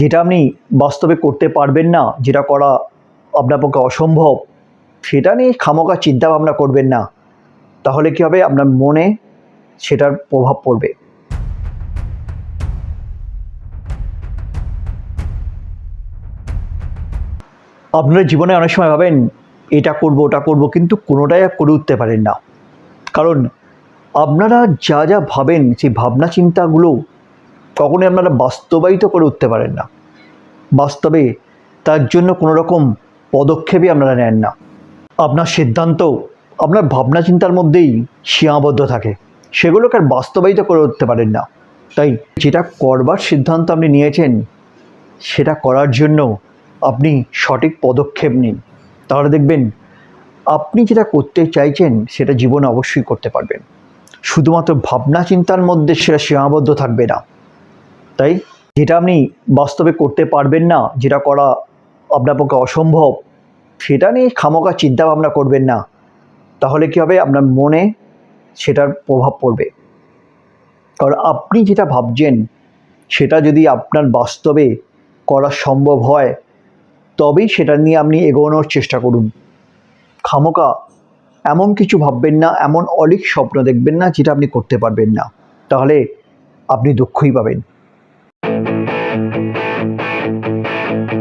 যেটা আপনি বাস্তবে করতে পারবেন না, যেটা করা আপনার পক্ষে অসম্ভব, সেটা নিয়ে খামোকা চিন্তা ভাবনা করবেন না। তাহলে কী হবে? আপনার মনে সেটার প্রভাব পড়বে। আপনারা জীবনে অনেক সময় ভাবেন, এটা করব, ওটা করব, কিন্তু কোনোটাই আর করে উঠতে পারেন না। কারণ আপনারা যা যা ভাবেন, সেই ভাবনা চিন্তাগুলো কখনোই আপনারা বাস্তবায়িত করে উঠতে পারেন না। বাস্তবে তার জন্য কোনো রকম পদক্ষেপই আপনারা নেন না। আপনার সিদ্ধান্ত, আপনার ভাবনা চিন্তার মধ্যেই সীমাবদ্ধ থাকে। সেগুলোকে আর বাস্তবায়িত করে উঠতে পারেন না। তাই যেটা করবার সিদ্ধান্ত আপনি নিয়েছেন, সেটা করার জন্য আপনি সঠিক পদক্ষেপ নিন। তাহলে দেখবেন, আপনি যেটা করতে চাইছেন, সেটা জীবনে অবশ্যই করতে পারবেন। শুধুমাত্র ভাবনা চিন্তার মধ্যে সেটা সীমাবদ্ধ থাকবে না। তাই যেটা আপনি বাস্তবে করতে পারবেন না, যেটা করা আপনার পক্ষে অসম্ভব, সেটা নিয়ে খামোকা চিন্তা ভাবনা করবেন না। তাহলে কী হবে? আপনার মনে সেটার প্রভাব পড়বে। কারণ আপনি যেটা ভাবছেন, সেটা যদি আপনার বাস্তবে করা সম্ভব হয়, তবেই সেটা নিয়ে আপনি এগোনোর চেষ্টা করুন। খামোকা এমন কিছু ভাববেন না, এমন অলিক স্বপ্ন দেখবেন না, যেটা আপনি করতে পারবেন না। তাহলে আপনি দুঃখই পাবেন। Thank you.